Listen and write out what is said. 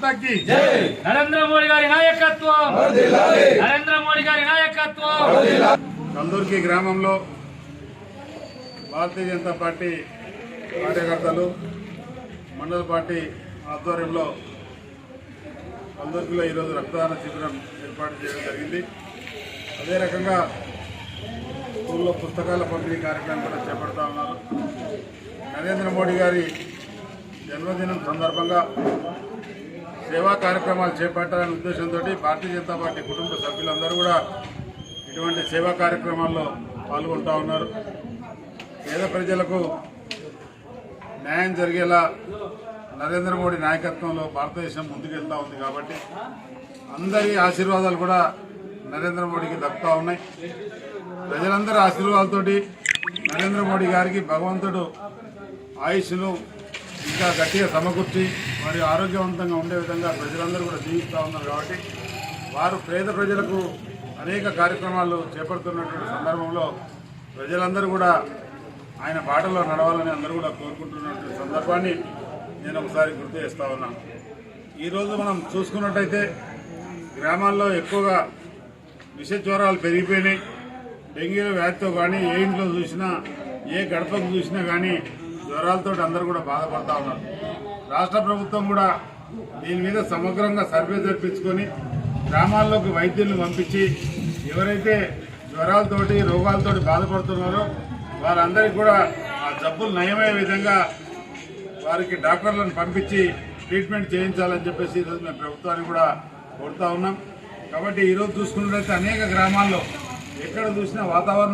మాతాకి నరేంద్ర మోడీ గారి నాయకత్వం. నరేంద్ర మోడీ గారి నాయకత్వం. కందూర్కి గ్రామంలో భారతీయ జనతా పార్టీ కార్యకర్తలు మండల పార్టీ ఆధ్వర్యంలో కందూర్కిలో ఈరోజు రక్తదాన శిబిరం ఏర్పాటు చేయడం జరిగింది. అదే రకంగా స్కూల్లో పుస్తకాల పంపిణీ కార్యక్రమం కూడా చేపడతా ఉన్నారు. నరేంద్ర మోడీ గారి జన్మదినం సందర్భంగా సేవా కార్యక్రమాలు చేపట్టాలనే ఉద్దేశంతో భారతీయ జనతా పార్టీ కుటుంబ సభ్యులందరూ కూడా ఇటువంటి సేవా కార్యక్రమాల్లో పాల్గొంటా ఉన్నారు. పేద ప్రజలకు న్యాయం జరిగేలా నరేంద్ర మోడీ నాయకత్వంలో భారతదేశం ముందుకెళ్తా ఉంది కాబట్టి అందరి ఆశీర్వాదాలు కూడా నరేంద్ర మోడీకి దక్కుతూ ఉన్నాయి. ప్రజలందరి ఆశీర్వాదాలతోటి నరేంద్ర మోడీ గారికి భగవంతుడు ఆయుష్ను ఇంకా గట్టిగా సమకూర్చి మరియు ఆరోగ్యవంతంగా ఉండే విధంగా ప్రజలందరూ కూడా జీవిస్తూ ఉన్నారు కాబట్టి వారు పేద ప్రజలకు అనేక కార్యక్రమాలు చేపడుతున్నటువంటి సందర్భంలో ప్రజలందరూ కూడా ఆయన బాటలో నడవాలని అందరూ కూడా కోరుకుంటున్నటువంటి సందర్భాన్ని నేను ఒకసారి గుర్తు చేస్తా ఉన్నాను. ఈరోజు మనం చూసుకున్నట్టయితే గ్రామాల్లో ఎక్కువగా విష జ్వరాలు పెరిగిపోయినాయి. డెంగ్యూ వ్యాధితో కానీ ఏ ఇంట్లో చూసినా ఏ గడపకు చూసినా కానీ జ్వరాలతో అందరూ కూడా బాధపడతా ఉన్నారు. రాష్ట్ర ప్రభుత్వం కూడా దీని మీద సమగ్రంగా సర్వే జరిపించుకొని గ్రామాల్లోకి వైద్యులను పంపించి ఎవరైతే జ్వరాలతోటి రోగాలతోటి బాధపడుతున్నారో వారందరికీ కూడా ఆ జబ్బులు నయమయ్యే విధంగా వారికి డాక్టర్లను పంపించి ట్రీట్మెంట్ చేయించాలని చెప్పేసి ఈరోజు మేము ప్రభుత్వాన్ని కూడా కోరుతా ఉన్నాం. కాబట్టి ఈరోజు చూసుకున్నట్లయితే అనేక గ్రామాల్లో ఎక్కడ చూసినా వాతావరణం